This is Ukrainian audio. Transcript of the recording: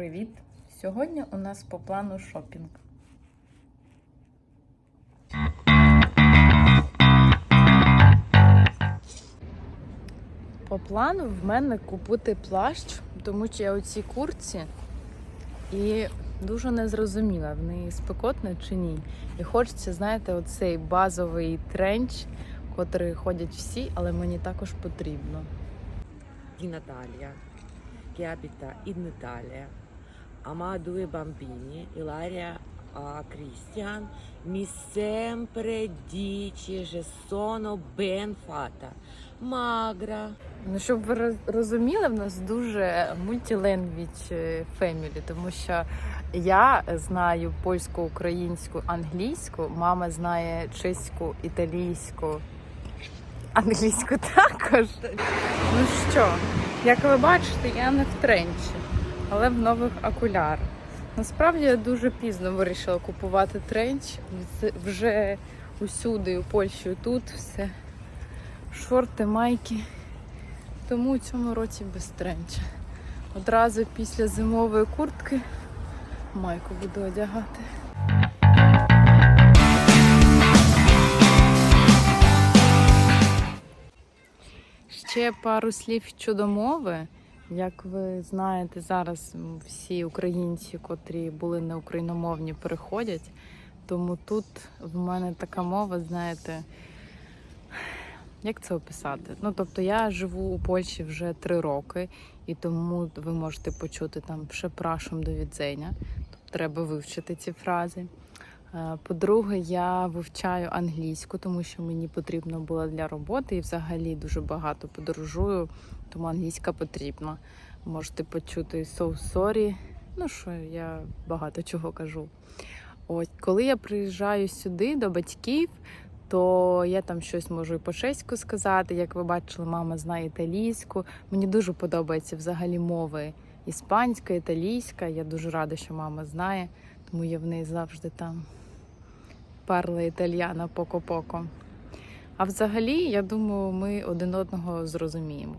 Привіт! Сьогодні у нас по плану шопінг. По плану в мене купити плащ, тому що я у цій курці і дуже не зрозуміла, в неї спекотно чи ні. І хочеться, знаєте, оцей базовий тренч, котрий ходять всі, але мені також потрібно. Natalia, che abita in Italia, e Christian, mi sempre dice che sono ben fatta, magra. Ну, щоб ви розуміли, в нас дуже мультиленгвіч фемілі, тому що я знаю польську, українську, англійську, мама знає чеську, італійську, англійську також. Ну що, як ви бачите, я не в тренчі, але в нових окулярах. Насправді я дуже пізно вирішила купувати тренч. Вже усюди, у Польщі, тут все. Шорти, майки. Тому у цьому році без тренча. Одразу після зимової куртки майку буду одягати. Ще пару слів щодо мови. Як ви знаєте, зараз всі українці, котрі були не україномовні, переходять. Тому тут в мене така мова, знаєте, як це описати? Ну, тобто я живу у Польщі вже три роки, і тому ви можете почути там «прzepraszam до відзення. Тобто треба вивчити ці фрази. Е, По-друге, я вивчаю англійську, тому що мені потрібно було для роботи і взагалі дуже багато подорожую, тому англійська потрібна. Можете почути so sorry, ну що я багато чого кажу. От коли я приїжджаю сюди до батьків, то я там щось можу і по-чеську сказати. Як ви бачили, мама знає італійську. Мені дуже подобається взагалі мови іспанська, італійська. Я дуже рада, що мама знає, тому я в неї завжди там парла італьяна поко-поко. А взагалі, я думаю, ми один одного зрозуміємо.